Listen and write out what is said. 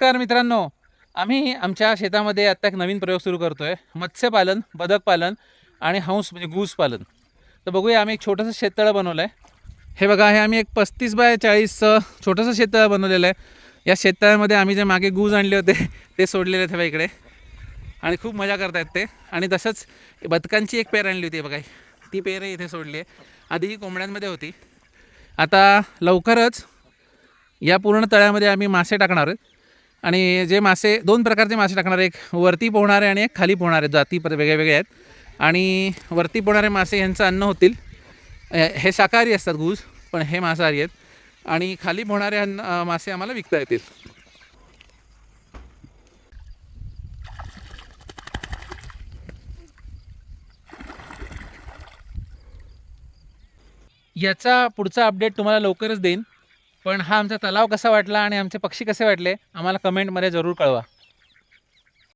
नमस्कार मित्रांनो. आम्ही आमच्या शेतामध्ये आत्ता एक नवीन प्रयोग सुरू करतो आहे मत्स्यपालन बदक पालन आणि हंस म्हणजे गूस पालन. तर बघूया आम्ही एक छोटंसं शेततळं बनवलं आहे हे बघा हे आम्ही एक पस्तीस बाय चाळीसचं छोटंसं शेततळं बनवलेलं आहे. या शेततळ्यामध्ये आम्ही जे मागे गूज आणले होते ते सोडलेले आहेत बघा इकडे. आणि खूप मजा करतायत ते. आणि तसंच बदकांची एक पेर आणली होती बघा. ती पेर इथे सोडली आहे. आधी ही कोंबड्यांमध्ये होती. आता लवकरच या पूर्ण तळ्यामध्ये आम्ही मासे टाकणार आहोत. आणि जे मासे दोन प्रकारचे मासे टाकणार एक वरती पोहणारे आणि एक खाली पोहणारे जाती पर वेगळे वेगळे आहेत. आणि वरती पोहणारे मासे यांचं अन्न होतील. हे शाकाहारी असतात घूस पण हे मांसाहारी आहेत. आणि खाली पोहणारे अन्न मासे आम्हाला विकता येतील. याचा पुढचा अपडेट तुम्हाला लवकरच देईन. पण हा आमचा तलाव कसा वाटला आणि आमचे पक्षी कसे वाटले आम्हाला कमेंटमध्ये जरूर कळवा.